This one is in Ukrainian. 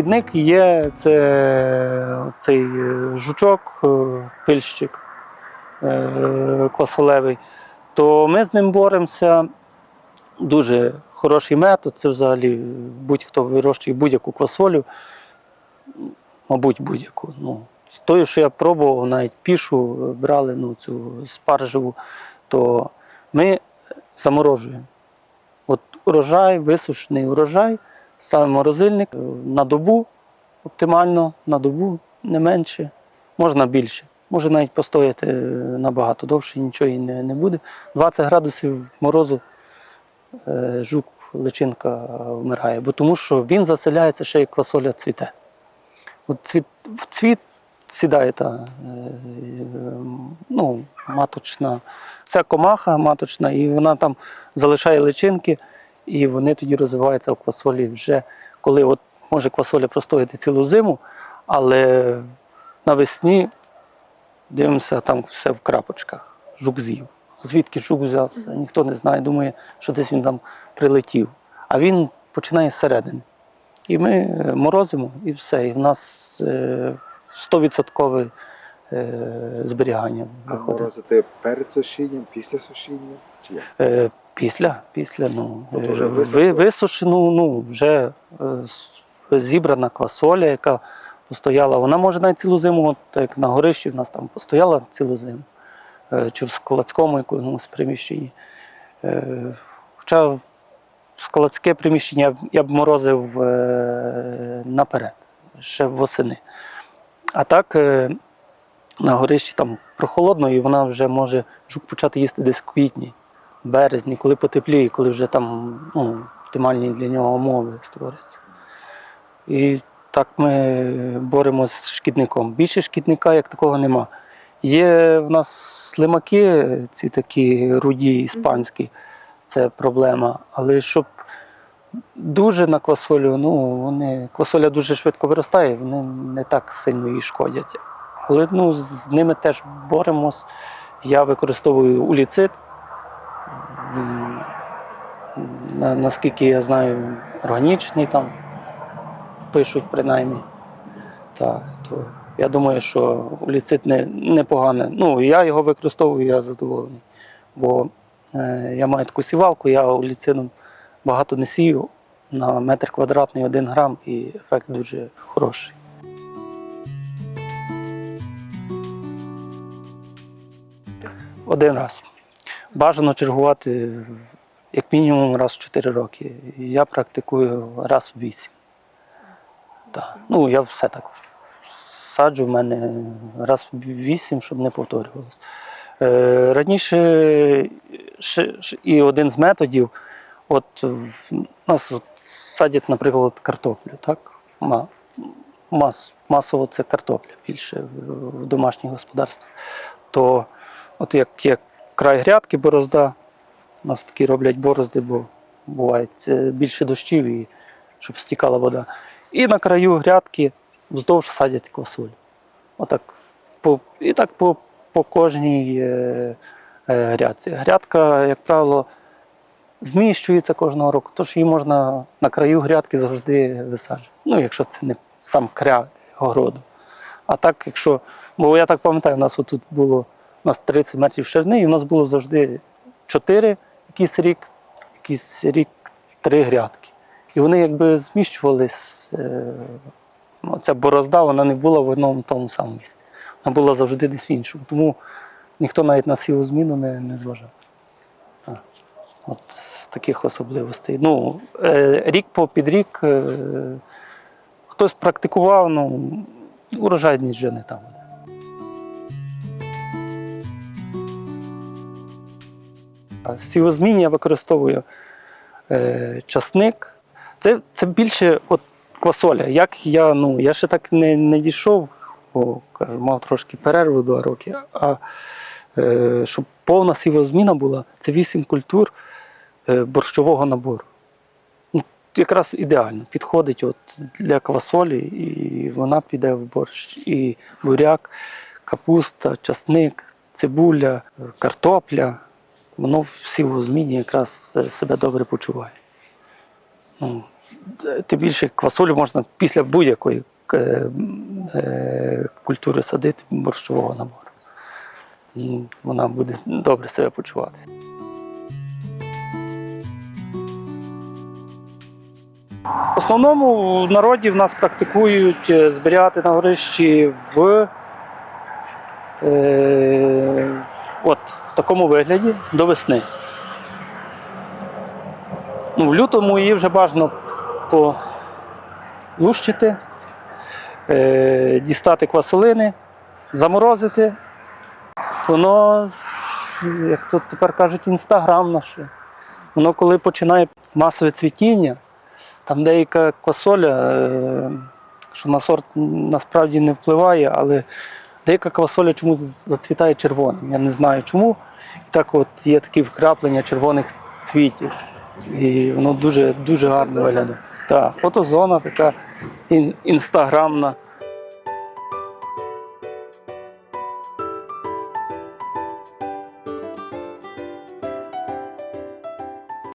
шкідник є це цей е, жучок, е, пильщик е, квасолевий, то ми з ним боремося. Дуже хороший метод. Це взагалі будь-хто вирощує будь-яку квасолю, мабуть, будь-яку. Ну, з тою, що я пробував, навіть пішу брали ну, цю спаржеву, то ми заморожуємо. От урожай, висушений урожай, ставимо морозильник е, на добу, оптимально на добу, не менше, можна більше. Може навіть постояти е, набагато довше, нічого не, не буде. 20 градусів морозу е, жук, личинка вмирає, бо тому що він заселяється ще як квасоля цвіте. От цвіт, в цвіт сідає та ну, маточна. Це комаха маточна, і вона там залишає личинки, і вони тоді розвиваються в квасолі вже коли от може квасоля простояти цілу зиму, але навесні дивимося, там все в крапочках. Жук з'їв. Звідки жук взявся? Ніхто не знає, думає, що десь він там прилетів. А він починає зсередини. І ми е, морозимо, і все. І в нас е, 100% е, зберігання А виходить. морозити перед сушінням, після сушіння? Чи як? Після, після ну, Тобто вже е, ви- висушену, ну, вже е, зібрана квасоля, яка постояла. Вона може навіть цілу зиму, от як на горищі в нас там постояла цілу зиму, е, чи в складському якомусь приміщенні. Е, Хоча в складське приміщення я б- я б морозив е, наперед, ще восени. А так е, на горищі там прохолодно, і вона вже може жук почати їсти десь в квітні березні, коли потепліє, коли вже там ну, оптимальні для нього умови створяться. І так ми боремося з шкідником. Більше шкідника як такого нема. Є в нас слимаки, ці такі руді іспанські, це проблема. Але щоб дуже на квасолю, ну вони квасоля дуже швидко виростає, вони не так сильно їй шкодять. Але ну, з ними теж боремось. Я використовую уліцит. Наскільки я знаю, органічний там пишуть принаймні. Так, то я думаю, що уліцит не. Ну, я його використовую, я задоволений. Бо е, я маю таку сівалку, я уліцином багато не сію на метр квадратний один грам, і ефект дуже хороший. Один раз. Бажано чергувати як мінімум раз в 4 роки. Я практикую раз в 8. Так. Ну, я все так саджу в мене раз в 8, щоб не повторювалося. Е, раніше і один з методів, от нас от садять, наприклад, картоплю, так? Мас, масово це картопля більше в, домашніх господарствах. То от як є край грядки борозда, у нас такі роблять борозди, бо бувають е, більше дощів, і щоб стікала вода. І на краю грядки вздовж садять квасолю. Отак. По, і так по, по кожній е, е, грядці. Грядка, як правило, зміщується кожного року, тож її можна на краю грядки завжди висаджувати. Ну, якщо це не сам край городу. А так, якщо. Бо я так пам'ятаю, у нас тут було у нас 30 метрів ширини, і у нас було завжди 4 якийсь рік, якийсь рік три грядки. І вони якби зміщувались. е, Оця борозда вона не була в одному тому самому місці. Вона була завжди десь в іншому. Тому ніхто навіть на сіву зміну не, не зважав. От з таких особливостей. Ну, е, рік по під рік е, хтось практикував, ну, урожайність вже не там. З сівозмін я використовую е, часник. Це, це більше от квасоля. Як я, ну, я ще так не, не дійшов, бо кажу, мав трошки перерву два роки. А е, щоб повна сівозміна була, це вісім культур е, борщового набору. Ну, якраз ідеально підходить от для квасолі, і вона піде в борщ. І буряк, капуста, часник, цибуля, картопля. Воно в сівозміні якраз е, себе добре почуває. Ну, е, тим більше квасолю можна після будь-якої е, культури садити борщового набору. І вона буде добре себе почувати. В основному в народі в нас практикують зберігати на горищі в, е, от, в такому вигляді до весни. Ну, в лютому її вже бажано полущити, е, дістати квасолини, заморозити. Воно, як тут тепер кажуть, інстаграм наше. Воно коли починає масове цвітіння, там деяка квасоля, е, що на сорт насправді не впливає, але деяка квасоля чомусь зацвітає червоним. Я не знаю чому. І так от є такі вкраплення червоних цвітів. І воно дуже, дуже гарно виглядає. Так, фотозона така інстаграмна.